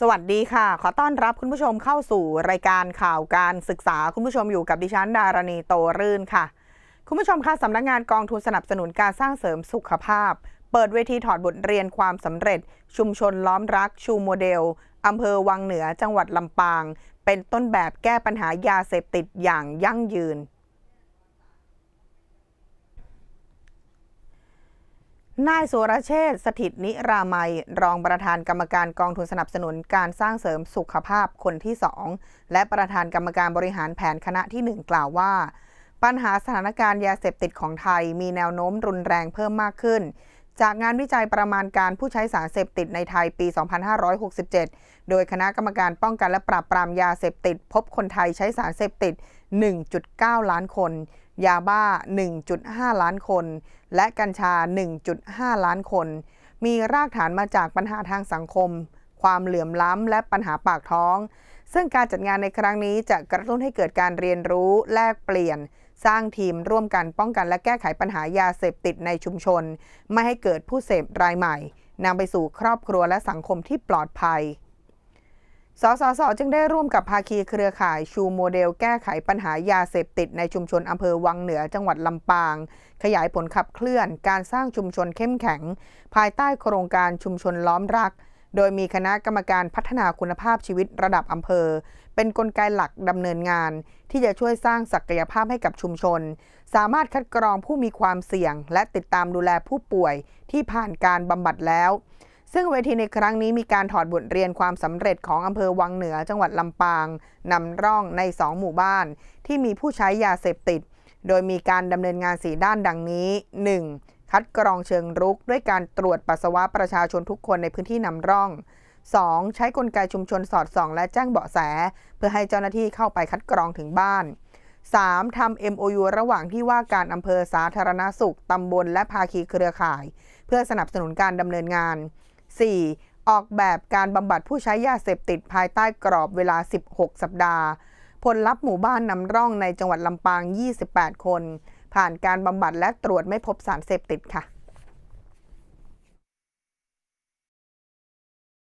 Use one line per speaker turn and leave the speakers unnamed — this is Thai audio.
สวัสดีค่ะ ขอต้อนรับคุณผู้ชมเข้าสู่รายการข่าวการศึกษาคุณผู้ชมอยู่กับดิฉันดารณีโตรื่นค่ะ คุณผู้ชมคะสำนักงานกองทุนสนับสนุนการสร้างเสริมสุขภาพ เปิดเวทีถอดบทเรียนความสำเร็จ ชุมชนล้อมรัก ชูโมเดลอำเภอวังเหนือจังหวัดลำปาง เป็นต้นแบบแก้ปัญหายาเสพติดอย่างยั่งยืน นายสุรเชษฐ์สถิตนิรามัย รองประธานกรรมการกองทุนสนับสนุนการสร้างเสริมสุขภาพคนที่ 2 และประธานกรรมการบริหารแผนคณะที่ 1 กล่าวว่า ปัญหาสถานการณ์ยาเสพติดของไทยมีแนวโน้มรุนแรงเพิ่มมากขึ้น จากงานวิจัยประมาณการผู้ใช้สารเสพติดในไทยปี 2567 โดยคณะกรรมการป้องกันและปราบปรามยาเสพติด พบคนไทยใช้สารเสพติด 1.9 ล้านคน ยาบ้า 1.5 ล้านคน และกัญชา 1.5 ล้านคน มีรากฐานมาจากปัญหาทางสังคม ความเหลื่อมล้ำและปัญหาปากท้อง ซึ่งการจัดงานในครั้งนี้จะกระตุ้นให้เกิดการเรียนรู้แลกเปลี่ยน สร้างทีมร่วมกันป้องกันและแก้ไขปัญหายาเสพติดในชุมชน ไม่ให้เกิดผู้เสพรายใหม่นำไปสู่ครอบครัวและสังคมที่ปลอดภัย สสส จึงได้ร่วมกับภาคีเครือข่ายชูโมเดลแก้ไขปัญหายาเสพติดในชุมชนอำเภอวังเหนือจังหวัดลำปาง ขยายผลขับเคลื่อนการสร้างชุมชนเข้มแข็ง ภายใต้โครงการชุมชนล้อมรัก โดยมีคณะกรรมการพัฒนาคุณภาพชีวิตระดับอำเภอ เป็นนกลไกหลักดำเนินงาน ที่จะช่วยสร้างศักยภาพให้กับชุมชน สามารถคัดกรองผู้มีความเสี่ยง และติดตามดูแลผู้ป่วยที่ผ่านการบำบัดแล้ว ซึ่งเวทีในครั้งนี้มีการถอดบทเรียนความสำเร็จของอำเภอวังเหนือจังหวัดลำปางนำร่องใน 2 หมู่บ้าน ที่มีผู้ใช้ยาเสพติด โดยมีการดำเนินงานสีด้านดังนี้ 1. คัดกรองเชิงรุก ด้วยการตรวจปัสสาวะประชาชนทุกคนในพื้นที่นำร่อง 2. ใช้กลไกชุมชนสอดส่อง และแจ้งเบาะแส เพื่อให้เจ้าหน้าที่เข้าไปคัดกรองถึงบ้าน 3. ทำ MOU ระหว่างที่ว่าการอำเภอสาธารณสุขตำบลและภาคีเครือข่าย เพื่อสนับสนุนการดำเนินงาน 4. ออกแบบการบำบัดผู้ใช้ยาเสพติดภายใต้กรอบเวลา 16 สัปดาห์ ผลลัพธ์หมู่บ้านนำร่องในจังหวัดลำปาง 28 คน ผ่านการบำบัดและตรวจไม่พบสารเสพติดค่ะ